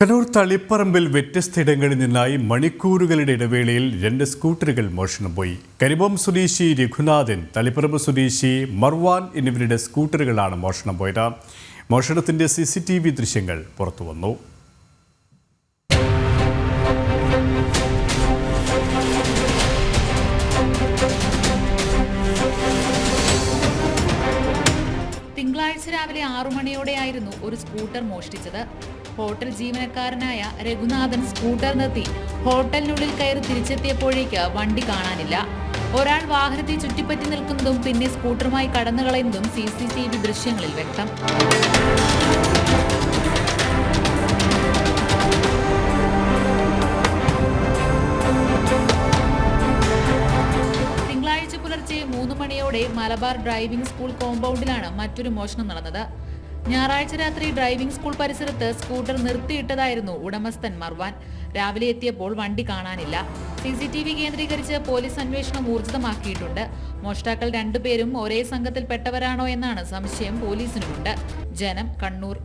കണ്ണൂർ തളിപ്പറമ്പിൽ വ്യത്യസ്തയിടങ്ങളിൽ നിന്നായി മണിക്കൂറുകളുടെ ഇടവേളയിൽ രണ്ട് സ്കൂട്ടറുകൾ മോഷണം പോയി. കരിബോം സ്വദേശി രഘുനാഥൻ തളിപ്പറമ്പ് സ്വദേശി മർവാൻ എന്നിവരുടെ സ്കൂട്ടറുകളാണ് മോഷണം പോയത്. മോഷണത്തിന്റെ സി സി ടി വി ദൃശ്യങ്ങൾ പുറത്തുവന്നു. തിങ്കളാഴ്ച രാവിലെ ആറു മണിയോടെയായിരുന്നു ഒരു സ്കൂട്ടർ മോഷ്ടിച്ചത്. ഹോട്ടൽ ജീവനക്കാരനായ രഘുനാഥൻ സ്കൂട്ടർ നിർത്തി ഹോട്ടലിനുള്ളിൽ കയറി തിരിച്ചെത്തിയപ്പോഴേക്ക് വണ്ടി കാണാനില്ല. ഒരാൾ വാഹനത്തെ ചുറ്റിപ്പറ്റി നിൽക്കുന്നതും പിന്നെ സ്കൂട്ടറുമായി കടന്നുകളയുന്നതും സി സി ടി വി ദൃശ്യങ്ങളിൽ വ്യക്തം. തിങ്കളാഴ്ച പുലർച്ചെ മൂന്ന് മണിയോടെ മലബാർ ഡ്രൈവിംഗ് സ്കൂൾ കോമ്പൗണ്ടിലാണ് മറ്റൊരു മോഷണം നടന്നത്. ഞായറാഴ്ച രാത്രി ഡ്രൈവിംഗ് സ്കൂൾ പരിസരത്ത് സ്കൂട്ടർ നിർത്തിയിട്ടതായിരുന്നു ഉടമസ്ഥൻ മർവാൻ. രാവിലെ എത്തിയപ്പോൾ വണ്ടി കാണാനില്ല. സി സി ടി വി കേന്ദ്രീകരിച്ച് പോലീസ് അന്വേഷണം ഊർജിതമാക്കിയിട്ടുണ്ട്. മോഷ്ടാക്കൾ രണ്ടുപേരും ഒരേ സംഘത്തിൽപ്പെട്ടവരാണോ എന്നാണ് സംശയം പോലീസിനുമുണ്ട്. ജനം കണ്ണൂർ.